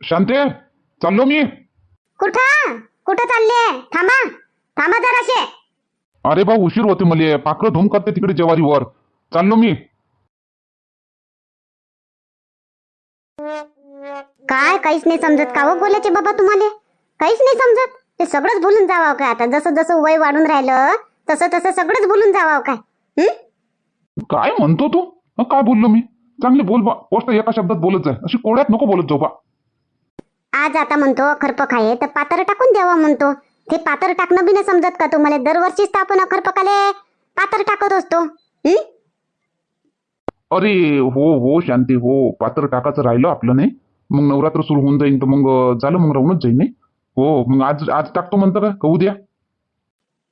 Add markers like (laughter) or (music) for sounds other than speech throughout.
शांते चाललो मी. कुठं? कुठं चालले थांबा. थांबा जराशे. अरे बा उशीर होते मले. पाखरं धूम करते तिकडे जेवारीवर चाललो मी. काय काहीच नाही समजत. का हो बोलायचे बाबा तुम्हाला? काहीच नाही समजत. ते सगळंच भुलून जावाव काय आता? जसं जसं वय वाढून राहिलं तसं तसं सगळंच भुलून जावाव काय? हं? काय म्हणतो तू? काय बोललो मी? चांगली बोल बा. गोष्ट एका शब्दात बोलत जाय. अशी कोड्यात नको बोलत जाऊ बा. आज आता म्हणतो खरपक आहे तर पातर टाकून द्यावं म्हणतो. ते पातर टाकणं बी नाही समजत का तुम्हाला? दरवर्षीच तर आपण खरपकाले पातर टाकत असतो? अरे हो हो शांती हो. पात्र टाकाचं राहिलं आपलं नाही? मग नवरात्र सुरू होऊन जाईन तर मग झालं मग राहूनच जाईन नाही? हो मग आज आज टाकतो म्हणतं का? उद्या?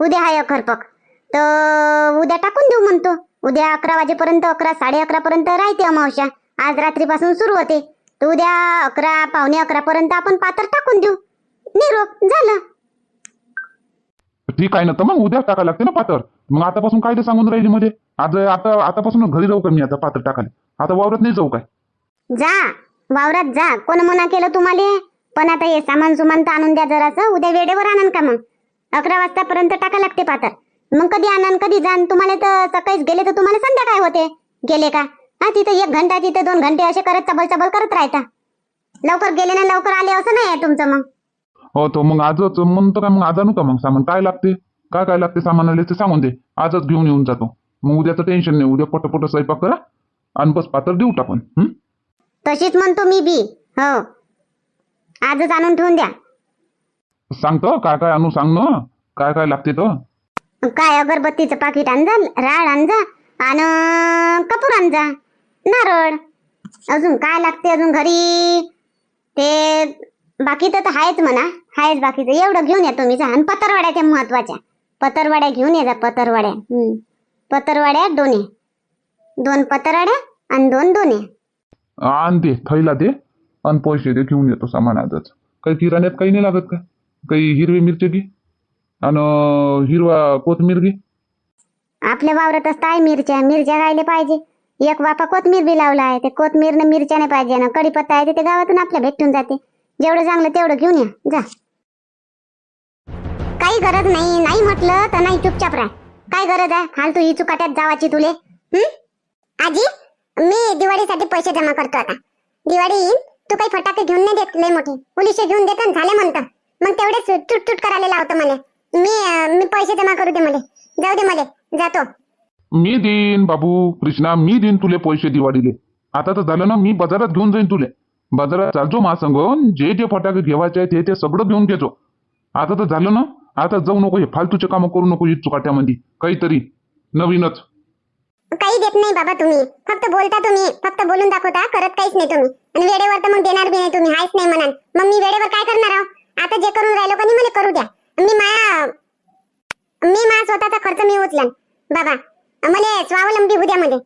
उद्या आहे खरपक तर उद्या टाकून देऊ म्हणतो. उद्या अकरा वाजेपर्यंत अकरा साडे अकरा पर्यंत राहते अमावस्या. आज रात्रीपासून सुरू होते. तर उद्या अकरा पावणे अकरा पर्यंत आपण पातर टाकून देऊ. निरोप झालं. ठीक आहे ना तर मग उद्या टाकायला लागते ना पात्र मग आतापासून काय ते सांगून राहिली मध्ये. आज आता आतापासून घरी जाऊ का मी आता पात्र टाकायला? आता वावरात नाही जाऊ काय? जा वावरात जा. कोण मना केलं तुम्हाला? पण आता हे सामान सुमान तर आणून द्या जरासं. उद्या वेळेवर आणन का मग? अकरा वाजतापर्यंत टाका लागते पातर मग कधी आणन कधी जाण तुम्हाला तर सकाळीच गेले तर तुम्हाला संध्याकाळ होते. गेले का? हा तिथं एक घंटा तिथं दोन घंटे असे करत चबल चबल करत राहता. लवकर गेले ना लवकर आले असं नाही आहे तुमचं मग? हो तो मग आजच म्हणतो का मग आज आणू का मग सामान. काय लागते? काय काय लागते सामान आले ते सांगून दे. आजच घेऊन येऊन जातो. मग उद्याचं टेन्शन नाही. उद्या पट पट स्वयंपाक करा आणि बस पात्र देऊ टाकून. हं? तशीच म्हणतो मी बी. हो. आजच आणून ठेवून द्या. सांगतो? काय काय आणू सांग ना. काय काय लागते तर? काय अगरबत्तीचं पाकिट आणजा राळ आणजा आणि कपूर आणजा. नारळ. अजून काय लागते अजून घरी? ते बाकी तर आहेच म्हणा. आहेच बाकीचं. एवढं घेऊन येतो मी जा. आणि पतरवाड्या त्या महत्त्वाच्या. पतरवाड्या घेऊन ये जा पतरवाड्या. पतरवाड्या दोन्ही दोन पतरवाड्या आणि दोन दोन्ही आण दे थैला दे. आणि पैसे दे घेऊन येतो सामान आजच. काही किराण्यात काही नाही लागत का? काही हिरवी मिरची घे. आणि हिरवा कोथमीर घे. आपल्या वावरातच काय मिरच्या. मिरच्या खायला पाहिजे. एक बापा कोथमीर बी लावला आहे. ते न मिरच्या नाही पाहिजे ना. कडीपत्ता आहे ते- गावातून आपल्या भेटून जाते. जेवढं चांगलं तेवढं घेऊन या. जा. काही गरज नाही. नाही म्हटलं तर नाही चुपचाप राह. काय गरज आहे? फालतू ही चुकाट्यात जावाची तुले. हम्म आजी मी दिवाळीसाठी पैसे जमा करतो आता. दिवाळी येईल तू काही फटाके घेऊन नाही देत लय मोठे. पोलिशे घेऊन देत झाले म्हणतं. मग तेवढेच चुटचुट करायला लावतं मला. मी मी पैसे जमा करू दे मला. जाऊ दे मला. जातो. मी देईन बाबू कृष्णा मी देईन तुले पैसे दिवाळीले. आता तर झालं ना मी बाजारात घेऊन जाईन तुले. बाजारात चालतो महासंग जे जे फटाके घेवायचे आहे ते ते सगळं घेऊन घेतो आता तर झालं ना आता जाऊ नको हे फालतूचे कामं करू नको चुकाट्यामध्ये काहीतरी. नवीनच. काही देत नाही बाबा तुम्ही. फक्त बोलता तुम्ही. फक्त बोलून दाखवता करत काहीच नाही तुम्ही. आणि वेळेवर तर मग देणार बी नाही तुम्ही हायच नाही म्हणाल मग मी वेळेवर काय करणार आता जे करून राहिलो का नाही मला करू द्या. मी माया मी माझा स्वतःचा खर्च मी उचलन. बाबा मला स्वावलंबी होऊ द्या मध्ये.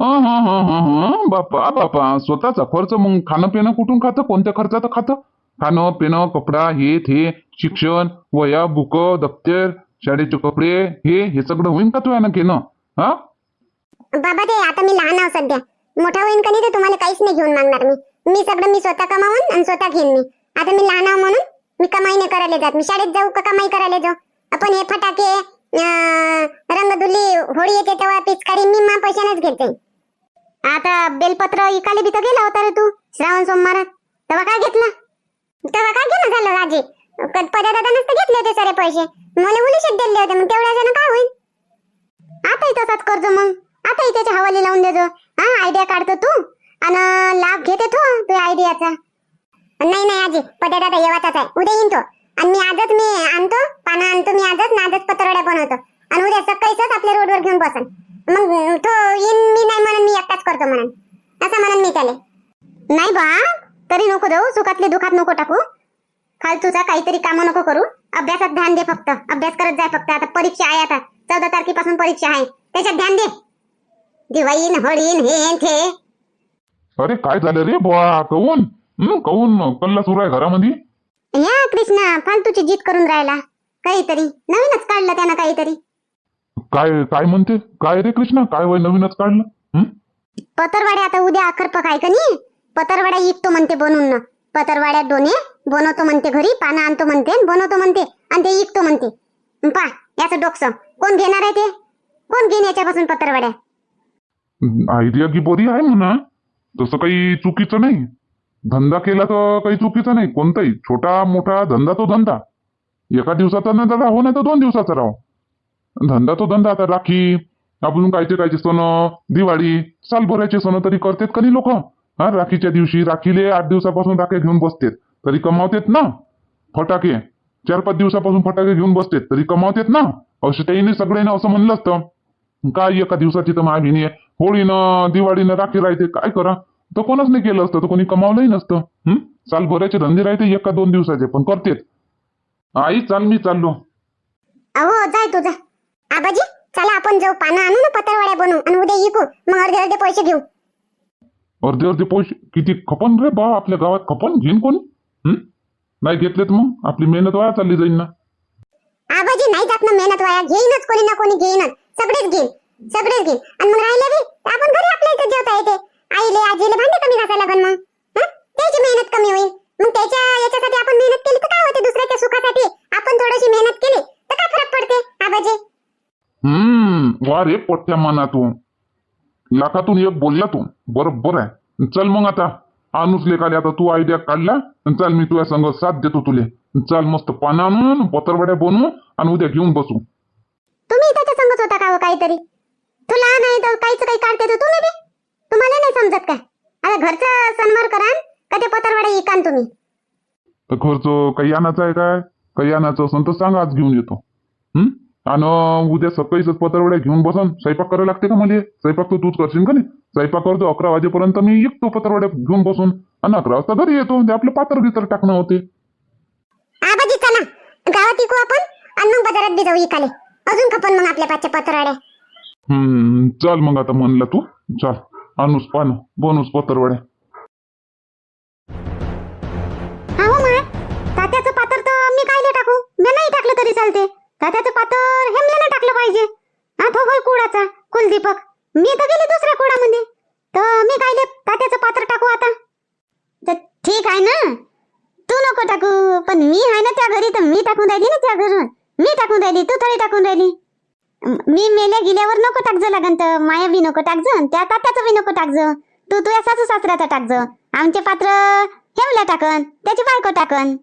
हो हा हा हा हा हा. बापा बापा स्वतःचा खर्च मग खाणं पिणं कुठून खातं? कोणत्या खर्चाचं खातं? खाणं पिणं कपडा हे ते शिक्षण वया बुक दप्तर शाळेचे कपडे हे हे सगळं होईन का तू यानं घेणं? हा? बाबा ते आता मी लहान आहो सध्या. मोठा होईन का नाही तुम्हाला काहीच नाही घेऊन मागणार मी. मी सगळं मी स्वतः कमावून आणि स्वतः घेईन मी. आता मी लहान आहो म्हणून मी कमाई नाही करायला जात. मी शाळेत जाऊ का कमाई करायला जाऊ? आपण हे फटाके रंगधुली होळी येते तेव्हा पिचकारी मी मा पैशानेच घेते. आता बेलपत्र इकाले बी तर गेला होता रे तू श्रावण सोमवारात. तेव्हा काय घेतलं? तेव्हा काय घेणं झालं राजे पदार्थानच तर घेतले होते सारे पैसे. मला उलिशेत दिले होते मग तेवढ्या जण काय होईल? आताही तसाच कर्ज मग. आताही त्याच्या हवाली लावून देजो. हा आयडिया काढतो तू. आणि लाभ घेते तू तू आयडियाचा नाही नाही आजी पद्या दादा येवाचाच आहे. उद्या येईन तो. आणि मी आजच मी आणतो पानं आणतो मी आजच ना आजच पत्रवड्या बनवतो. आणि उद्या सकाळीच आपल्या रोडवर घेऊन बसन. मग तो येईन मी नाही म्हणून मी एकटाच करतो म्हणून. असं म्हणून मी त्याले. नाही बा तरी नको देऊ सुखातले दुखात नको टाकू. फालतूचा काहीतरी कामं नको करू. अभ्यासात ध्यान दे फक्त. अभ्यास करत जाय फक्त. आता परीक्षा आहे आता. चौदा तारखेपासून परीक्षा आहे. त्याच्यात ध्यान दे. दिवाळीन हळीन हे थे. अरे काय झालं रे बुवा? कौन? हं, कल्ला सुरू आहे घरामध्ये? या कृष्णा फालतूची जीत करून राहिला. काहीतरी नवीनच काढलं त्यानं काहीतरी. काय काय म्हणते? काय रे कृष्णा? काय वय नवीनच काढलं? हं? पतरवाडे आता उद्या अखरपक आहे का नाही? पतरवाड्या विकतो म्हणते बनवून पतरवाड्यात दोन्ही बनवतो म्हणते घरी पानं आणतो म्हणते आणि बनवतो म्हणते आणि ते विकतो म्हणते. पा याचं डोकसं. कोण घेणार आहे ते? कोण घेईन याच्यापासून पतरवाड्या? आयडिया की बरी आहे म्हणा. तसं काही चुकीचं नाही. धंदा केला तर काही चुकीचं नाही. कोणताही. छोटा मोठा धंदा तो धंदा. एका दिवसाचा ना राहो नाही तर दोन दिवसाचा राहू. धंदा तो धंदा. आता राखी आपण कायचे कायचे सण दिवाळी सालभराचे सण तरी करतेत कधी लोक? हा राखीच्या दिवशी राखीले आठ दिवसापासून राखे घेऊन बसतेत. तरी कमावतेत ना? फटाके. चार पाच दिवसापासून फटाके घेऊन बसतेत. तरी कमावतेत ना? असे त्याने सगळ्यांना असं म्हणलं असतं. काय एका दिवसाची तर मागणी आहे? होळीनं दिवाळीनं राखी राहते. काय करा? तर कोणच नाही केलं असतं? तर कोणी कमावलंही नसतं. हं? साल भरायचे धंदे राहते एका दोन दिवसाचे पण करतेत. आई चाल मी चाललो. अहो जाय तू जा. आबाजी चला आपण जाऊ. पानं आणू ना पतरवाड्या बनवू आणि उद्या विकू मग अर्धे अर्धे पैसे घेऊ. अर्धे अर्धे पैसे? किती खपन रे बा आपल्या गावात खपन? घेईन कोणी? हं? नाही घेतलेत मग? आपली मेहनत वाया चालली जाईन ना. आबाजी नाही जात ना मेहनत वाया. घेईनच कोणी ना कोणी घेईनच. सगळेच घेईन. सगळेच घेईन. आणि मग राहिले बी तर आपण घरी आपल्या इथे जेवता येते. आईले आजीले भांडे कमी घासायला लागन मग? त्याची मेहनत कमी होईल. मग त्याच्या याच्यासाठी आपण मेहनत केली तर काय होते दुसऱ्याच्या सुखासाठी? आपण थोडीशी मेहनत केली तर काय फरक पडते आबाजी? हम्म वा रे पोट्या मना तू लाखातून एक बोलला तू. बरोबर आहे. चल मग आता. आणूच लेखाले आता तू आयडिया काढला आणि चल मी तुझ्या संग साथ देतो तुले. चल मस्त पानं आणून पत्रवड्या बनवू आणि उद्या घेऊन बसू. तुम्ही त्याच्या संगत होता का हो काहीतरी? तू लहान आहे तर काहीच काही काढते तुम्ही तुम्हाला नाही समजत काय? आता घरचा सन्मान करा का ते पतरवाडा इकान तुम्ही? तर खर्च काही आणायचा आहे काय? काही आणायचं असेल तर सांगा आज घेऊन येतो. हं? आणि उद्या सकाळीच पत्रवड्या घेऊन बसन स्वयंपाक करायला लागते का मला? स्वयंपाक तर तूच करशील का नाही? स्वयंपाक करतो अकरा वाजेपर्यंत मी येतो पत्रवड्या घेऊन बसून आणि अकरा वाजता घरी येतो ते आपलं पात्र गितर टाकणं होते. आबाजी चला. गावात इकू आपण आणि मग बाजारात बी जाऊ इकाले. अजून खपन मग आपल्या पाचच्या पतरवाड्या. हम्म चल मग आता म्हणलं तू. चल. आणूस पान बनूस पत्रवड्या हा माय तात्याचं पातर तर मी कायले टाकू मी नाही टाकलं तरी चालते तात्याचं पातर हेमल्यानं टाकलं पाहिजे हा तो होय कुडाचा कुलदीपक मी तर गेले दुसऱ्या कुडामध्ये तर मी कायले तात्याचं पात्र टाकू आता तर ठीक आहे ना तू नको टाकू पण मी आहे ना त्या घरी तर मी टाकून राहिली ना त्या घरून मी टाकून राहिली तू थोडी टाकून राहिली मी मेल्या गेल्यावर नको टाकज लागन तर. माया बी नको टाकज. त्या तात्याचं बी नको टाकज. तू तुझ्या सासू सासऱ्याचं टाकज. आमचे पात्र हेमला टाकन. त्याची बायको टाकन.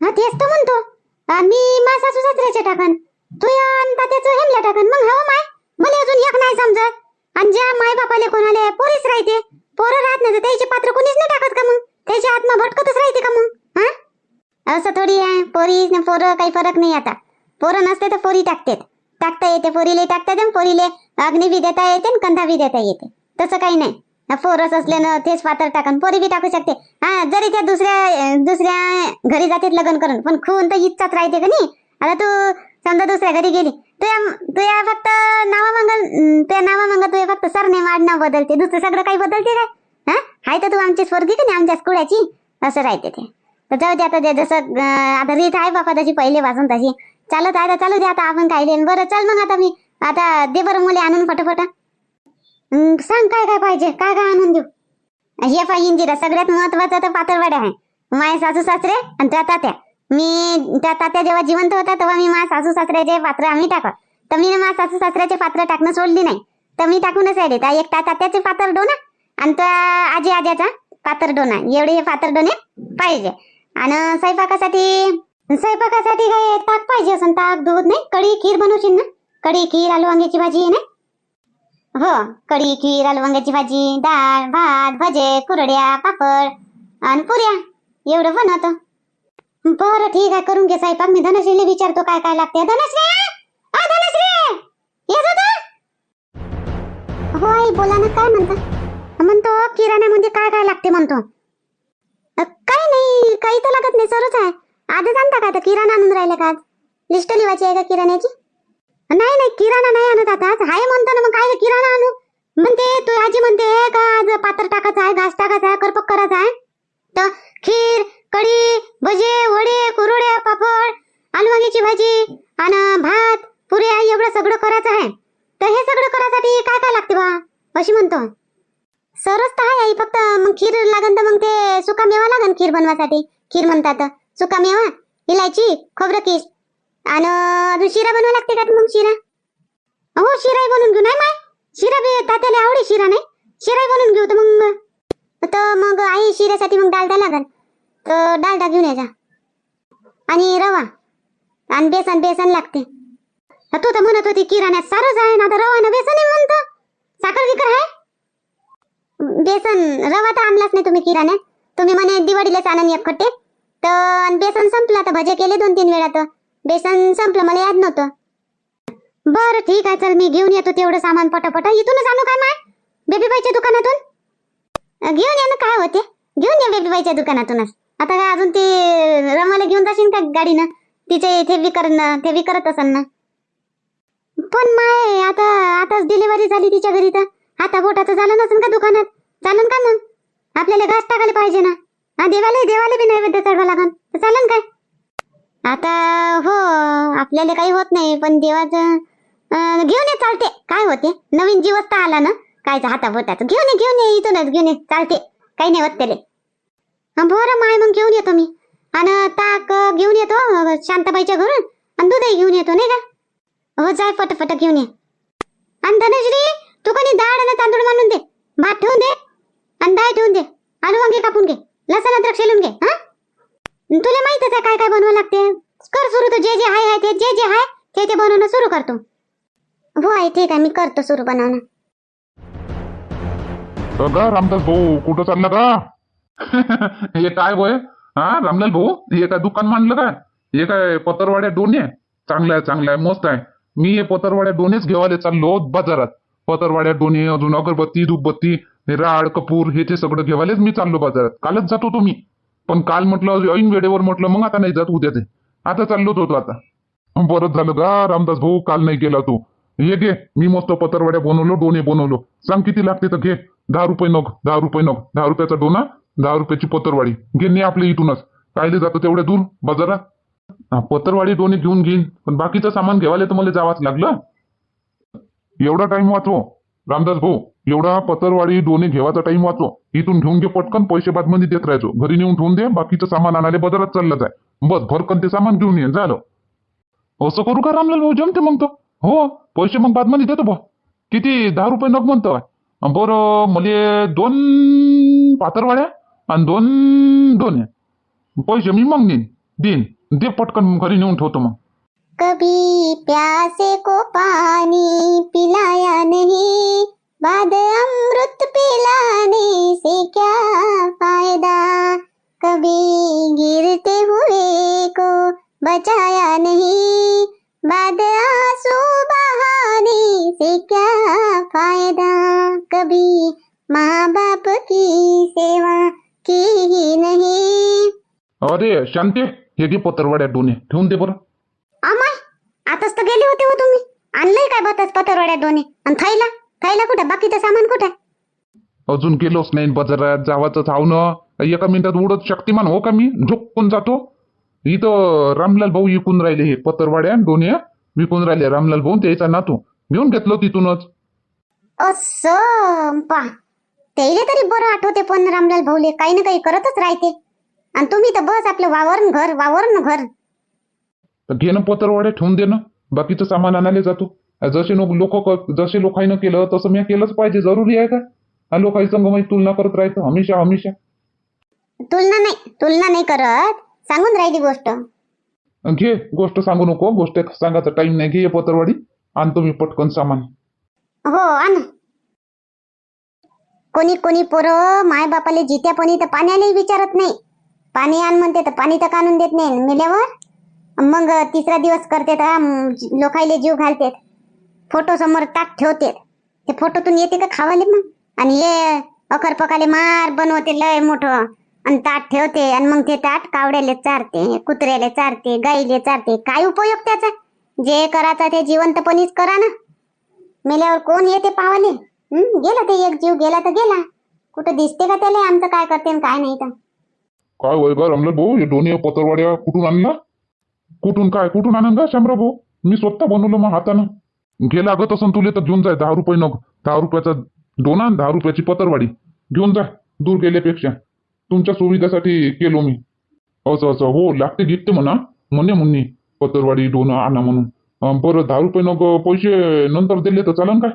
हा तेच तर म्हणतो. मी मा सासू सासऱ्याचे टाकन. तू आणि तात्याचं हेमला टाकन. मग हवं माय? मला अजून एक नाही समजत. आणि ज्या माय बापाले कोणाले पोरीच राहते पोरं राहत नाही तर त्याचे पात्र कोणीच नाही टाकत का मग? त्याची आत्मा भटकतच राहते का मग? हा? असं थोडी आहे. पोरी न पोरं काही फरक नाही आता. पोरं नसते तर पोरी टाकतेत. टाकता येते पोरीले टाकता येते आणि पोरीले अग्नी बी देता येते कंधा बी देता येते. तसं काही नाही. हा पोरस असल्यानं तेच पात्र टाकन पोरी बी टाकू शकते. हा जरी त्या दुसऱ्या दुसऱ्या घरी जाते लग्न करून पण खून तर इच्छाच राहते का नाही? आता तू समजा दुसऱ्या घरी गेली तुया तुया फक्त नावा मंगल तुया नावा मंगल तुया फक्त सरनेम आडनाव बदलते. दुसरं सगळं काही बदलते काय? हा? हाय तर तू आमची स्वर्गी का नाही? आमच्या स्कुळ्याची असं राहते ते. तर जाऊ दे आता जसं आता रीत आहे बापा तशी पहिले पासून तशी. चालत आहे तर चालू दे आता आपण काय देईन बरं चल मग आता मी. आता दे बरं मुले आणून फटाफट सांग काय काय पाहिजे काय काय आणून देऊ? हे पाहिजे इंदिरा सगळ्यात महत्वाचं तर पातळवाड्या आहे. माय सासू सासरे आणि त्या तात्या. मी त्या तात्या जेव्हा जिवंत होता तेव्हा मी माझ्या सासू सासऱ्याचे पात्र आम्ही टाकत. तर मी माझ्या सासू सासऱ्याचे पात्र टाकणं सोडली नाही. तर मी टाकूनच राहिले. त्या एक त्या तात्याचे पात्र डोना आणि त्या आजी आज्याचा पात्र डोना एवढे हे पात्र डोने पाहिजे. आणि स्वयंपाकासाठी स्वयंपाकासाठी काय ताक पाहिजे असं ताक दूध नाही? कढी खीर बनवशील ना? कढी खीर आलू वांग्याची भाजी आहे ना हो कढी खीर आलू वांग्याची भाजी डाळ भात भजे कुरड्या पापड आणि पुऱ्या. एवढं बनवतो. बरं ठीक आहे करून घे स्वयंपाक. मी धनश्रीला विचारतो काय काय लागते धनश्री! धनश्री! येत बोला ना काय म्हणता? म्हणतो किराण्यामध्ये काय काय लागते म्हणतो. काही नाही काही तर लागत नाही सरच आहे. आधीच आणता का आता किराणा आणून राहिले का आज? लिस्ट लिवायची आहे का किराण्याची? नाही नाही किराणा नाही आणत आता. आज हाय म्हणतो ना मग काय किराणा आणू? म्हणते तू आजी म्हणते का आज पात्र टाकायचं आहे घास टाकायचा आहे करपक करायचा आहे? तर खीर कढी भजे वडे कुरड्या पापड आलू वांग्याची भाजी आणि भात पुऱ्या एवढं सगळं करायचं आहे. तर हे सगळं करायसाठी काय काय लागते बा? अशी म्हणतो. सरच तर आहे आई फक्त मग खीर लागन तर मग ते सुका मेवा लागन खीर बनवासाठी. खीर म्हणतात. सुका मेवा? इलायची? खोबरं किस? आणि अजून शिरा बनवा लागते का मग शिरा? हो शिराही बनवून घेऊ. नाही माय. शिरा बी तात्याला आवडे शिरा नाही? शिराही बनवून घेऊ तर मग तर मग आई शिऱ्यासाठी मग डालडा लागल तर डालडा घेऊन यायचा आणि रवा. आणि बेसन बेसन लागते. तू तर म्हणत होती किराण्यात सारंच आहे ना आता रवा ना बेसन आहे म्हणतो. साखर विकर आहे? बेसन रवा तर आणलाच नाही तुम्ही किराण्यात. तुम्ही म्हणे दिवाळीलाच आणून एक खट्टे. तर बेसन संपलं. आता भजे केले दोन तीन वेळा तर बेसन संपलं मला याद नव्हतं. बरं ठीक आहे चल मी घेऊन येतो तेवढं सामान पटापट. इथूनच आणू काय माय? बेबीबाईच्या दुकानातून? घेऊन ये ना काय होते? घेऊन ये बेबीबाईच्या दुकानातूनच. आता काय अजून ते रमाला घेऊन जाशील का गाडीनं? तिचे इथे विकर ते विकरत असेल ना. पण माय आता आताच डिलिव्हरी झाली तिच्या घरी तर. आता बोटाचं झालं नसेल का दुकानात? चालन का मग? आपल्याला घास टाकायला पाहिजे ना. हा देवाला देवाला बी नैवेद्य चढवा लागन. तर चालन काय? आता हो आपल्याला काही होत नाही पण देवाचं घेऊन ये चालते. काय होते? नवीन जीवच तर आला ना? काय हाता घेऊन ये घेऊन ये इथूनच घेऊन ये चालते. काही नाही होत त्याले. बरं माय मग घेऊन येतो मी. आणि ताक घेऊन येतो शांताबाईच्या घरून. आणि दूधही घेऊन येतो नाही का? हो जाय पटपट घेऊन ये. आणि धनश्री तू कोणी डाळ आणि तांदूळ मानून दे. भात ठेवून दे आणि डाळ ठेवून दे आलू वांगे कापून घे लसण अद्रक शेलून घे हा? तुला माहितच आहे काय काय बनवावं लागते? कर सुरू तू जे जे आहे ते जे जे आहे ते ते बनवणं सुरू करतो हो आहे ठीक आहे मी करतो सुरू बनवणं. का रामदास भाऊ कुठं चालला का (laughs) हे काय होय? हा रामलाल भाऊ हे काय दुकान मांडलं का हे काय पतरवाड्या डोने चांगलं आहे चांगलं आहे मस्त आहे. मी हे पतरवाड्या डोनेच घेवायला चाललो बाजारात. पतरवाड्या डोने अजून अगरबत्ती धूपबत्ती हे राड कपूर हे ते सगळं घेवालेच मी चाललो बाजारात. कालच जात होतो मी. पण काल म्हटलं ऐन वेळेवर म्हटलं मग आता नाही जात उद्या ते आता चाललोच होतो आता. बरंच झालं का रामदास भाऊ काल नाही गेला तू. हे घे मी मस्त पतरवाड्या बनवलो डोने बनवलो. सांग किती लागते तर घे. दहा रुपये नग दहा रुपये नग. दहा रुपयाचा डोना दहा रुपयाची पतरवाडी. घेणे नाही आपल्या इथूनच. कायले जातो तेवढ्या दूर बाजारात? पतरवाडी डोने घेऊन घेईन. पण बाकीचं सामान घेवायला तर मला जावाच लागलं. एवढा टाइम वाचव रामदास भाऊ. एवढा पतरवाडी डोने घेवाचा टाइम वाचो इथून घेऊन घे पटकन पैसे बादमध्ये देत राहायचो. घरी नेऊन ठेवून दे बाकीचं सामान आणायला बदलत चाललं जाय. बस भरकन ते सामान घेऊन ये झालं. असं करू का रामलाल भाऊ? जमते मग तो हो पैसे मग बादमध्ये देतो बा किती? दहा रुपये नग म्हणतो. काय बरं मला दोन पातरवाड्या आणि दोन दोन पैसे मी मग नेन देईन. दे पटकन घरी नेऊन ठेवतो मग. कभी प्यासे को पानी पिलाया नहीं। बाद अमृत पिलाने से क्या फ़ायदा? कभी गिरते हुए को बचाया नहीं। बाद आँसू बहाने से क्या फ़ायदा? कभी माँ बाप की सेवा की ही नहीं। अरे शांते हे घे पतरवाड्या डोने ठेवून दे बरं. अमाय आताच तर गेले होते हो तुम्ही. आणलंय काय बताच पतरवाड्या दोन्ही आणि थैला थैला कुठे? बाकीचं सामान कुठे? अजून गेलोच नाही बाजारात जावाचं थावणं एका मिनिटात उडत शक्तिमान हो का मी? झोपून जातो. इथं रामलाल भाऊ विकून राहिले हे पतरवाड्या डोन्या विकून राहिले. रामलाल भाऊ त्याचा नातू. घेऊन घेतलं तिथूनच. असं पा. त्याला तरी बरं आठवते पण रामलाल भाऊले काही ना काही करतच राहते. आणि तुम्ही तर बस आपलं वावरण घर वावरण घर. तर घे ना पतरवाड्या ठेवून दे ना. बाकीचं सामान आणायला जातो. जसे लोक जसे लोकांना केलं तसं मी केलंच पाहिजे. जरुरी आहे का? हा लोकांची संग माझी तुलना करत राहायचं. हमेशा हमेशा. तुलना नाही तुलना नाही करत. सांगून राहिली गोष्ट. घे गोष्ट सांगू नको. गोष्ट सांगायचा टाइम नाही. घे पतरवाडी. आणतो मी पटकन सामान. हो आण. कोणी कोणी पोरं माय बापाले जित्यापणी तर पाण्यालाही विचारत नाही. पाणी आण म्हणते तर पाणी तर काढून देत नाही? मेल्यावर? मग तिसरा दिवस करते लोकायले जीव घालतेत. फोटो समोर ताट ठेवते. ते फोटोतून येते का खावाले मग? आणि हे अखर पकाले मार बनवते लय मोठं. आणि ताट ठेवते आणि मग ते ताट कावड्याले चारते कुत्र्याले चारते गाईले चारते. काय उपयोग त्याचा? जे करायचा ते जिवंतपणीच करा ना. मेल्यावर कोण येते पावाले? गेला ते एक जीव गेला तर गेला. कुठं दिसते का त्याला? आमचं काय करते आणि काय नाही तर काय वय का भाऊ? हे दोन्ही पतरवाड्या कुठून आणला? कुठून काय? कुठून आणन का भाऊ मी स्वतः बनवलं मग हातानं. घे लागत असन तुले तर घेऊन जाय दहा रुपये नग. दहा रुपयाचा दोन आणि दहा रुपयाची पतरवाडी. घेऊन जा दूर गेल्यापेक्षा. तुमच्या सुविधेसाठी केलो मी. असं असं. हो लागते घेते म्हणा. म्हणे मुन्नी पत्रवाडी डोनं आणा म्हणून. बरं दहा रुपये नग पैसे नंतर दिले तर चालन काय?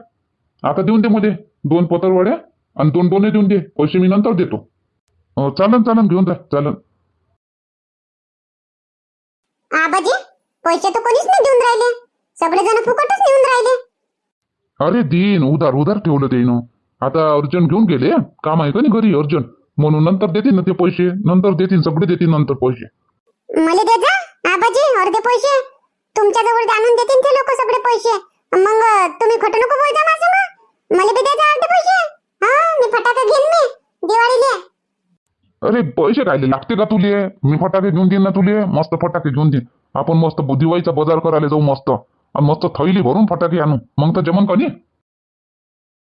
आता देऊन दे मध्ये. दोन पत्रवाड्या आणि दोन डोने देऊन दे. पैसे मी नंतर देतो. चालन चालन घेऊन जा चालन. आबाजी पैसे तर कोणीच नाही देऊन राहिले. सगळेजण फुकटच नेऊन राहिले. अरे देईन उधार उधार ठेवलं ते ना आता अर्जंट घेऊन गेले काम आहे का नाही घरी अर्जंट? म्हणून नंतर देतील ना ते पैसे? नंतर देतील सगळे देतील नंतर पैसे. मला दे जा आबाजी अर्धे पैसे. तुमच्या जवळ आणून देतील ते लोक सगळे पैसे. मग तुम्ही खोटं नको बोलता माझं मग. मला बी दे जा अर्धे पैसे. हा मी फटाका घेईन मी. दिवाळीले अरे पैसे कायले लागते का तुले? मी फटाके घेऊन देईन ना तुले? मस्त फटाके घेऊन देईन. आपण मस्त दिवाळीचा बाजार करायला जाऊ मस्त. आणि मस्त थैली भरून फटाके आणू मग तर जमन का